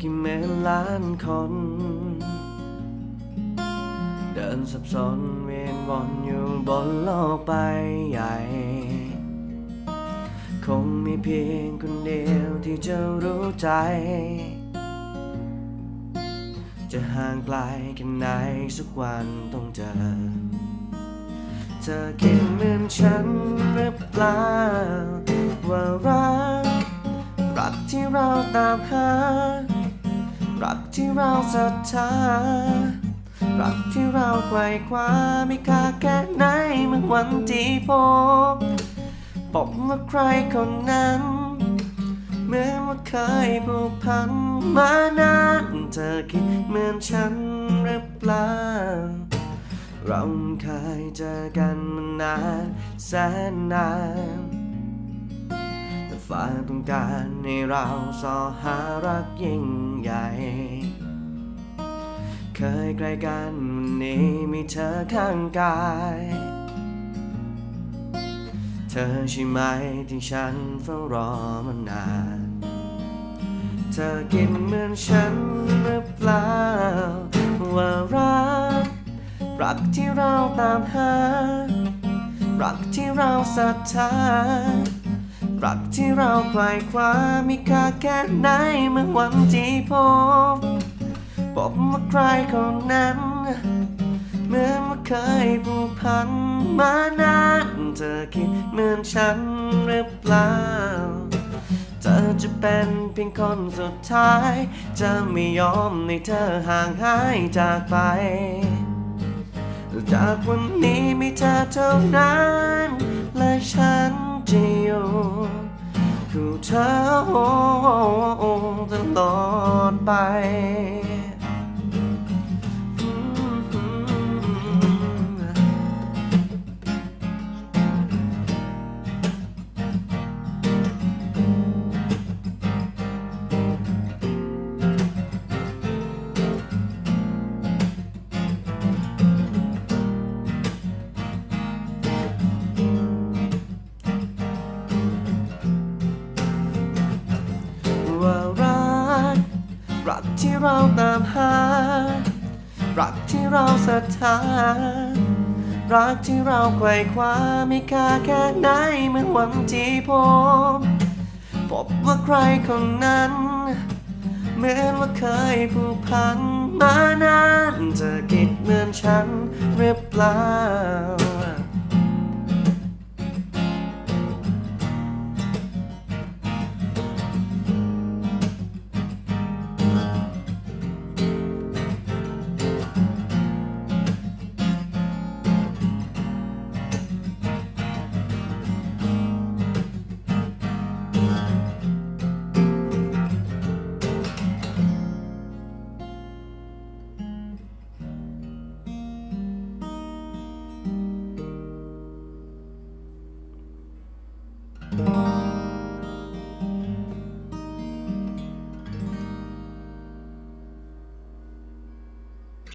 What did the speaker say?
กี่หมื่ล้านคน เดินสับสนเวียนวนอยู่บนโลกใบใหญ่ คงมีเพียงคนเดียวที่จะรู้ใจ จะห่างไกลแค่ไหนสักวันต้องเจอ เธอคิดเหมือนฉันหรือเปล่าว่ารัก รักที่เราตามหา รักที่เราศรัทธา รักที่เราไขว่คว้าไม่ค่าแค่ไหนเมื่อวันที่พบพบว่าใครคนนั้นเหมือนว่าเคยผูกพันมานานเธอคิดเหมือนฉันหรือเปล่า เราเคยเจอกันมานานแสนนาน ฟ้าต้องการให้เราสอหารักยิ่งใหญ่ เคยใกล้กันวันนี้มีเธอข้างกาย เธอใช่ไหมที่ฉันเฝ้ารอมานาน เธอคิดเหมือนฉันหรือเปล่า ว่ารัก รักที่เราตามหา รักที่เราศรัทธา รักที่เราไขว่คว้ามีค่าแค่ไหนเมื่อวันที่พบพบว่าใครคนนั้นเหมือนว่าเคยผูกพันมานานเธอคิดเหมือนฉันหรือเปล่า เธอจะเป็นเพียงคนสุดท้าย จะไม่ยอมให้เธอห่างหายจากไป จากวันนี้มีเธอเท่านั้น คู่เธอตลอดไป รักที่เราตามหา รักที่เราศรัทธา รักที่เราไขว่คว้าไม่ค่าแค่ไหนเมื่อวันที่พบ พบว่าใครคนนั้นเหมือนว่าเคยผูกพันมานานเธอคิดเหมือนฉันหรือเปล่า